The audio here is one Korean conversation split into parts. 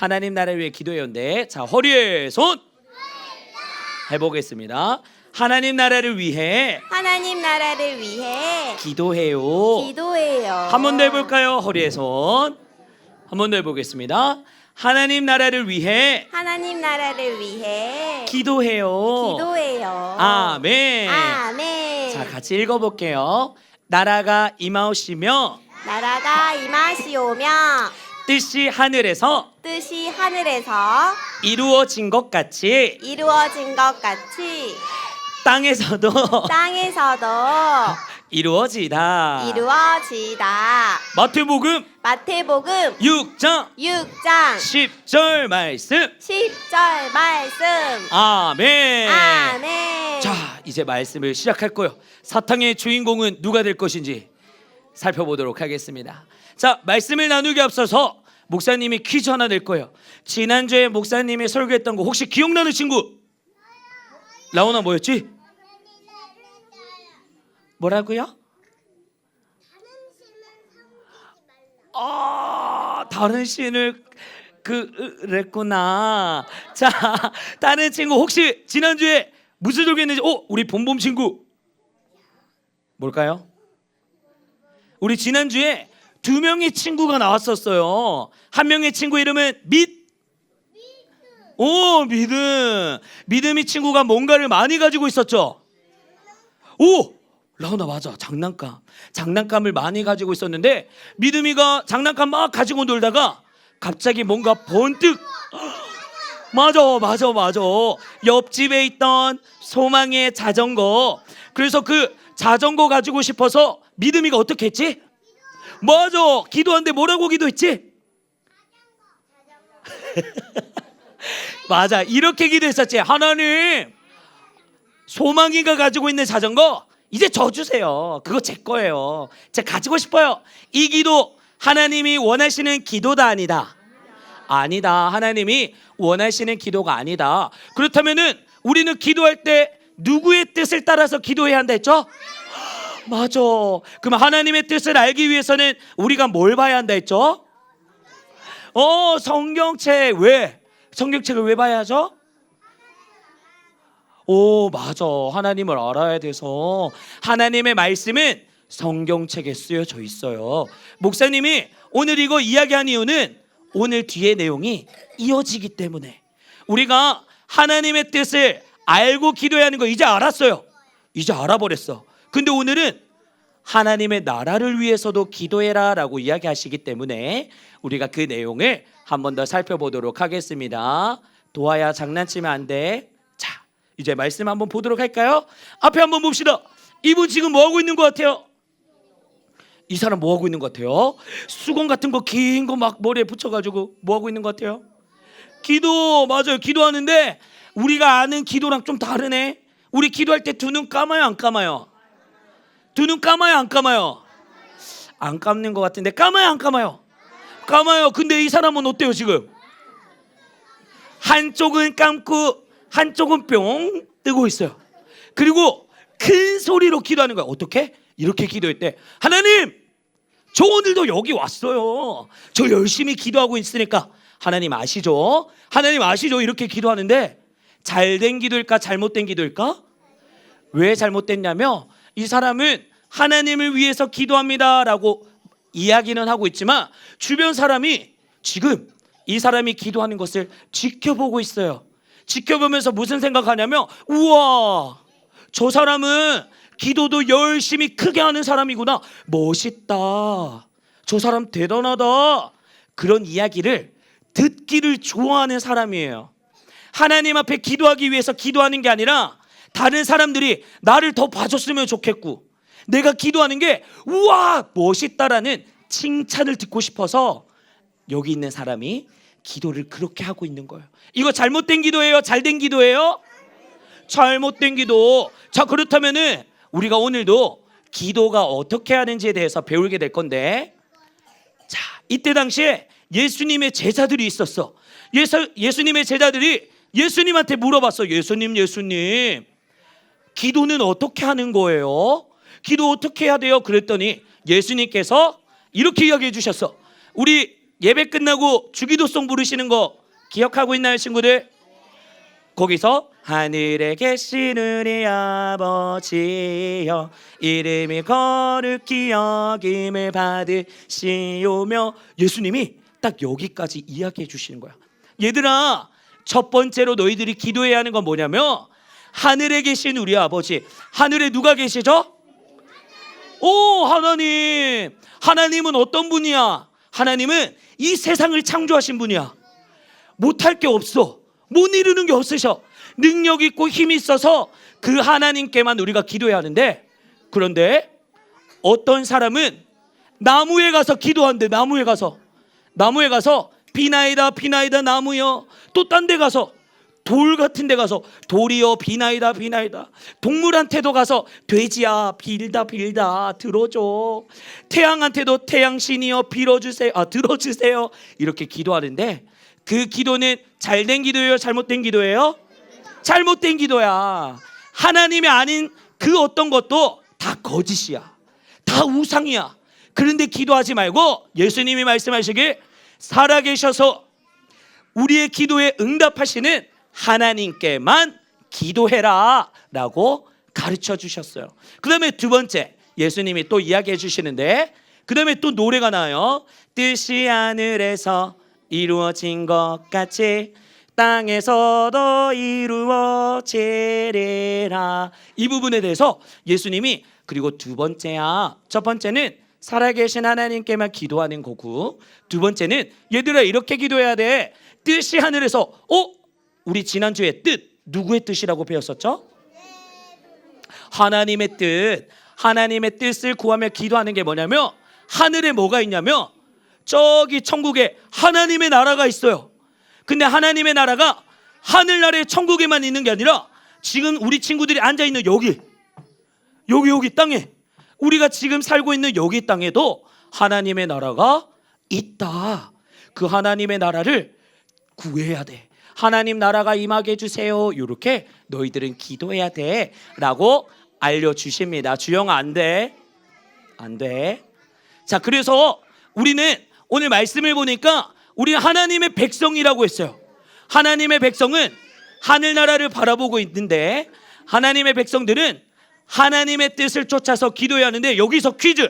하나님 나라를 위해 기도해요인데 자 허리에 손 해보겠습니다. 하나님 나라를 위해 하나님 나라를 위해 기도해요. 기도해요. 한 번 더 해볼까요? 허리에 손. 한 번 더 해보겠습니다. 하나님 나라를 위해 하나님 나라를 위해 기도해요. 기도해요. 아멘. 아멘. 자, 같이 읽어볼게요. 나라가 임하오시며 나라가 임하시오며 뜻이 하늘에서 뜻이 하늘에서 이루어진 것 같이 이루어진 것 같이 땅에서도 땅에서도 이루어지다. 이루어지다. 마태복음 마태복음 6장 6장 10절 말씀. 10절 말씀. 아멘. 아멘. 자, 이제 말씀을 시작할 거요. 사탕의 주인공은 누가 될 것인지 살펴보도록 하겠습니다. 자, 말씀을 나누기 앞서서 목사님이 퀴즈 하나 낼 거예요. 지난주에 목사님이 설교했던 거 혹시 기억나는 친구? 라오나 뭐였지? 뭐라고요? 아, 다른 신을 그랬구나. 자, 다른 친구 혹시 지난주에 무슨 소개했는지 어, 우리 봄봄 친구 뭘까요? 우리 지난주에 두 명의 친구가 나왔었어요. 한 명의 친구 이름은 믿. 오, 믿음. 믿음이 친구가 뭔가를 많이 가지고 있었죠. 오, 라우나 맞아. 장난감. 장난감을 많이 가지고 있었는데 믿음이가 장난감 막 가지고 놀다가 갑자기 뭔가 번뜩 맞아, 맞아, 맞아. 옆집에 있던 소망의 자전거. 그래서 그 자전거 가지고 싶어서 믿음이가 어떻게 했지? 맞아. 기도하는데 뭐라고 기도했지? 맞아. 이렇게 기도했었지. 하나님, 소망이가 가지고 있는 자전거 이제 저 주세요. 그거 제 거예요. 제가 가지고 싶어요. 이 기도 하나님이 원하시는 기도다 아니다. 아니다. 하나님이 원하시는 기도가 아니다. 그렇다면은 우리는 기도할 때 누구의 뜻을 따라서 기도해야 한다 했죠? 맞아. 그럼 하나님의 뜻을 알기 위해서는 우리가 뭘 봐야 한다 했죠? 어, 성경책 왜? 성경책을 왜 봐야 하죠? 오, 맞아. 하나님을 알아야 돼서 하나님의 말씀은 성경책에 쓰여져 있어요. 목사님이 오늘 이거 이야기한 이유는 오늘 뒤에 내용이 이어지기 때문에 우리가 하나님의 뜻을 알고 기도해야 하는 거 이제 알았어요. 이제 알아버렸어. 근데 오늘은 하나님의 나라를 위해서도 기도해라 라고 이야기하시기 때문에 우리가 그 내용을 한 번 더 살펴보도록 하겠습니다. 도와야 장난치면 안 돼. 자, 이제 말씀 한번 보도록 할까요? 앞에 한번 봅시다. 이분 지금 뭐 하고 있는 것 같아요? 이 사람 뭐 하고 있는 것 같아요? 수건 같은 거 긴 거 막 머리에 붙여가지고 뭐 하고 있는 것 같아요? 기도 맞아요. 기도하는데 우리가 아는 기도랑 좀 다르네. 우리 기도할 때 두 눈 감아요, 안 감아요? 두 눈 감아요, 안 감아요? 안 감는 것 같은데 감아요, 안 감아요? 감아요. 근데 이 사람은 어때요 지금? 한쪽은 감고 한쪽은 뿅 뜨고 있어요. 그리고 큰 소리로 기도하는 거야. 어떻게? 이렇게 기도했대. 하나님, 저 오늘도 여기 왔어요. 저 열심히 기도하고 있으니까 하나님 아시죠? 하나님 아시죠? 이렇게 기도하는데 잘된 기도일까 잘못된 기도일까? 왜 잘못됐냐면 이 사람은 하나님을 위해서 기도합니다라고 이야기는 하고 있지만 주변 사람이 지금 이 사람이 기도하는 것을 지켜보고 있어요. 지켜보면서 무슨 생각하냐면 우와 저 사람은 기도도 열심히 크게 하는 사람이구나 멋있다 저 사람 대단하다 그런 이야기를 듣기를 좋아하는 사람이에요. 하나님 앞에 기도하기 위해서 기도하는 게 아니라 다른 사람들이 나를 더 봐줬으면 좋겠고 내가 기도하는 게 우와 멋있다라는 칭찬을 듣고 싶어서 여기 있는 사람이 기도를 그렇게 하고 있는 거예요. 이거 잘못된 기도예요? 잘된 기도예요? 잘못된 기도. 자 그렇다면은 우리가 오늘도 기도가 어떻게 하는지에 대해서 배우게 될 건데 자 이때 당시에 예수님의 제자들이 있었어. 예수, 예수님의 제자들이 예수님한테 물어봤어. 예수님 예수님 기도는 어떻게 하는 거예요? 기도 어떻게 해야 돼요? 그랬더니 예수님께서 이렇게 이야기해 주셨어. 우리 예배 끝나고 주기도송 부르시는 거 기억하고 있나요, 친구들? 거기서 하늘에 계신 우리 아버지여 이름이 거룩히 여김을 받으시오며 예수님이 딱 여기까지 이야기해 주시는 거야. 얘들아, 첫 번째로 너희들이 기도해야 하는 건 뭐냐면 하늘에 계신 우리 아버지. 하늘에 누가 계시죠? 오, 하나님. 하나님은 어떤 분이야? 하나님은 이 세상을 창조하신 분이야. 못할 게 없어. 못 이루는 게 없으셔. 능력 있고 힘 있어서 그 하나님께만 우리가 기도해야 하는데 그런데 어떤 사람은 나무에 가서 기도한대. 나무에 가서 나무에 가서 비나이다 비나이다 나무여 또 딴 데 가서 돌 같은 데 가서 돌이여 비나이다 비나이다. 동물한테도 가서 돼지야 빌다 빌다. 들어줘. 태양한테도 태양신이여 빌어주세요. 아 들어주세요. 이렇게 기도하는데 그 기도는 잘된 기도예요 잘못된 기도예요? 잘못된 기도야. 하나님이 아닌 그 어떤 것도 다 거짓이야. 다 우상이야. 그런데 기도하지 말고 예수님이 말씀하시길 살아계셔서 우리의 기도에 응답하시는 하나님께만 기도해라 라고 가르쳐 주셨어요. 그 다음에 두 번째 예수님이 또 이야기해 주시는데 그 다음에 또 노래가 나와요. 뜻이 하늘에서 이루어진 것 같이 땅에서도 이루어지리라 이 부분에 대해서 예수님이 그리고 두 번째야 첫 번째는 살아계신 하나님께만 기도하는 거고 두 번째는 얘들아 이렇게 기도해야 돼 뜻이 하늘에서 어 우리 지난주에 뜻 누구의 뜻이라고 배웠었죠? 하나님의 뜻 하나님의 뜻을 구하며 기도하는 게 뭐냐면 하늘에 뭐가 있냐면 저기 천국에 하나님의 나라가 있어요 근데 하나님의 나라가 하늘나라의 천국에만 있는 게 아니라 지금 우리 친구들이 앉아 있는 여기 여기 여기 땅에 우리가 지금 살고 있는 여기 땅에도 하나님의 나라가 있다. 그 하나님의 나라를 구해야 돼. 하나님 나라가 임하게 해주세요. 이렇게 너희들은 기도해야 돼 라고 알려주십니다. 주영 안 돼. 안 돼. 자, 그래서 우리는 오늘 말씀을 보니까 우리 하나님의 백성이라고 했어요. 하나님의 백성은 하늘나라를 바라보고 있는데 하나님의 백성들은 하나님의 뜻을 쫓아서 기도해야 하는데 여기서 퀴즈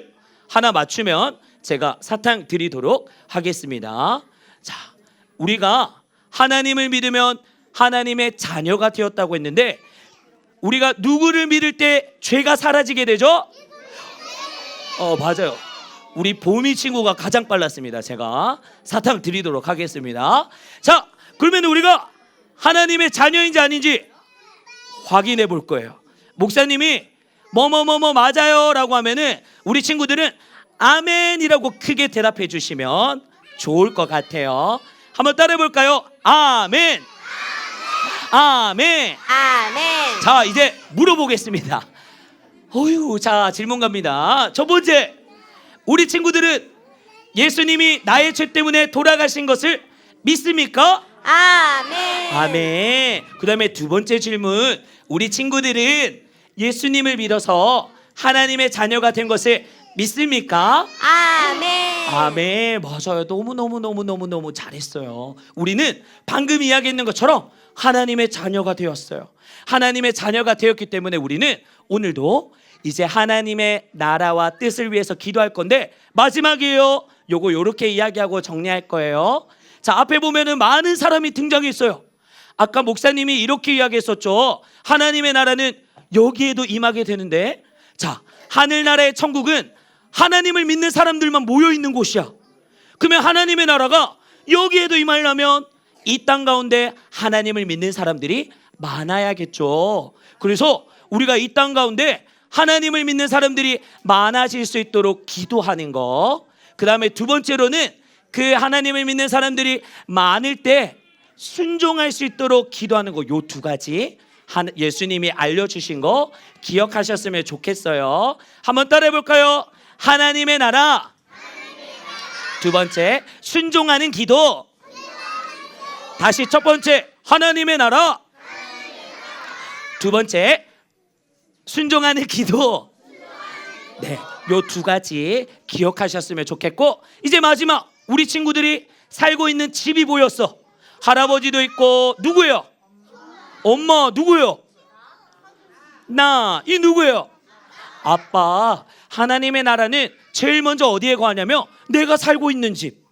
하나 맞추면 제가 사탕 드리도록 하겠습니다. 자, 우리가 하나님을 믿으면 하나님의 자녀가 되었다고 했는데 우리가 누구를 믿을 때 죄가 사라지게 되죠? 어, 맞아요. 우리 보미 친구가 가장 빨랐습니다. 제가 사탕 드리도록 하겠습니다. 자, 그러면 우리가 하나님의 자녀인지 아닌지 확인해 볼 거예요. 목사님이 뭐뭐뭐뭐 맞아요 라고 하면은 우리 친구들은 아멘이라고 크게 대답해 주시면 좋을 것 같아요. 한번 따라해 볼까요? 아멘. 아멘. 아멘. 자, 이제 물어보겠습니다. 어휴, 자, 질문 갑니다. 첫 번째. 우리 친구들은 예수님이 나의 죄 때문에 돌아가신 것을 믿습니까? 아멘. 아멘. 그 다음에 두 번째 질문. 우리 친구들은 예수님을 믿어서 하나님의 자녀가 된 것을 믿습니까? 아멘. 아멘. 맞아요. 너무너무너무너무너무 잘했어요. 우리는 방금 이야기했는 것처럼 하나님의 자녀가 되었어요. 하나님의 자녀가 되었기 때문에 우리는 오늘도 이제 하나님의 나라와 뜻을 위해서 기도할 건데 마지막이에요. 요거 요렇게 이야기하고 정리할 거예요. 자, 앞에 보면은 많은 사람이 등장했어요. 아까 목사님이 이렇게 이야기했었죠. 하나님의 나라는 여기에도 임하게 되는데 자, 하늘나라의 천국은 하나님을 믿는 사람들만 모여 있는 곳이야. 그러면 하나님의 나라가 여기에도 임하려면 이 땅 가운데 하나님을 믿는 사람들이 많아야겠죠. 그래서 우리가 이 땅 가운데 하나님을 믿는 사람들이 많아질 수 있도록 기도하는 거. 그 다음에 두 번째로는 그 하나님을 믿는 사람들이 많을 때 순종할 수 있도록 기도하는 거. 요 두 가지. 한- 예수님이 알려주신 거 기억하셨으면 좋겠어요. 한번 따라해 볼까요? 하나님의 나라. 두 번째, 순종하는 기도. 다시 첫 번째, 하나님의 나라. 두 번째, 순종하는 기도. 네, 요 두 가지 기억하셨으면 좋겠고 이제 마지막 우리 친구들이 살고 있는 집이 보였어. 할아버지도 있고 누구예요? 엄마 누구예요? 나 이 누구예요? 아빠. 하나님의 나라는 제일 먼저 어디에 거하냐면 내가 살고 있는 집.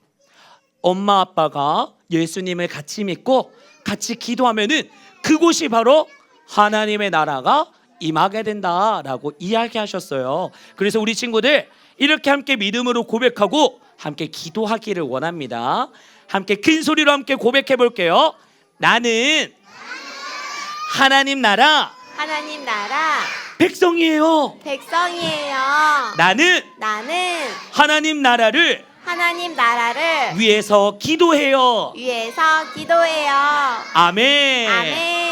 엄마 아빠가 예수님을 같이 믿고 같이 기도하면은 그곳이 바로 하나님의 나라가 임하게 된다라고 이야기하셨어요. 그래서 우리 친구들 이렇게 함께 믿음으로 고백하고 함께 기도하기를 원합니다. 함께 큰 소리로 함께 고백해 볼게요. 나는 하나님 나라 하나님 나라 백성이에요. 백성이에요. 나는 나는 하나님 나라를 하나님 나라를 위해서 기도해요. 위해서 기도해요. 아멘. 아멘.